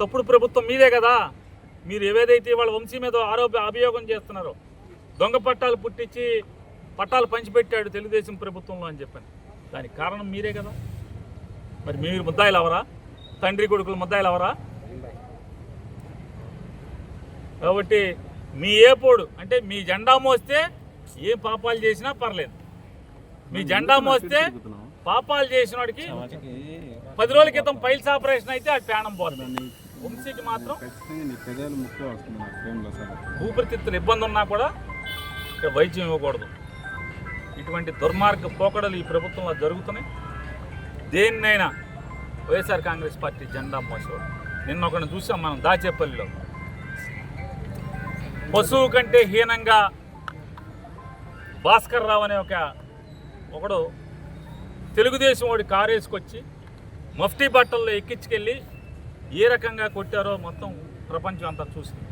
తప్పుడు ప్రభుత్వం మీదే కదా? మీరు ఏవేదైతే వాళ్ళ వంశీ మీద ఆరోప అభియోగం చేస్తున్నారో దొంగ పట్టాలు పుట్టించి పట్టాలు పంచిపెట్టాడు తెలుగుదేశం ప్రభుత్వంలో అని చెప్పాను. దానికి కారణం మీరే కదా? మరి మీరు ముద్దాయిలు అవరా తండ్రి కొడుకులు ముద్దాయిలు అవరా కాబట్టి మీ ఏపోడు అంటే మీ జెండా మోస్తే ఏ పాపాలు చేసినా పర్లేదు. మీ జెండా మోస్తే పాపాలు చేసిన వాడికి పది రోజుల క్రితం పైల్స్ ఆపరేషన్ అయితే అది ప్రాణం పోతుంది. వంశీకి మాత్రం ఊపిరితిత్తులు ఇబ్బంది ఉన్నా కూడా ఇక్కడ వైద్యం ఇవ్వకూడదు. ఇటువంటి దుర్మార్గ పోకడలు ఈ ప్రభుత్వంలో జరుగుతున్నాయి. దేన్నైనా వైఎస్ఆర్ కాంగ్రెస్ పార్టీ జెండా మోసేవాడు నిన్న ఒకరిని చూసాం మనం దాచేపల్లిలో. పశువు కంటే హీనంగా భాస్కర్ రావు అనే ఒక ఒకడు తెలుగుదేశం వాడి కారు వేసుకొచ్చి మఫ్టీ బట్టల్లో ఎక్కించుకెళ్ళి ఏ రకంగా కొట్టారో మొత్తం ప్రపంచం అంతా చూసింది.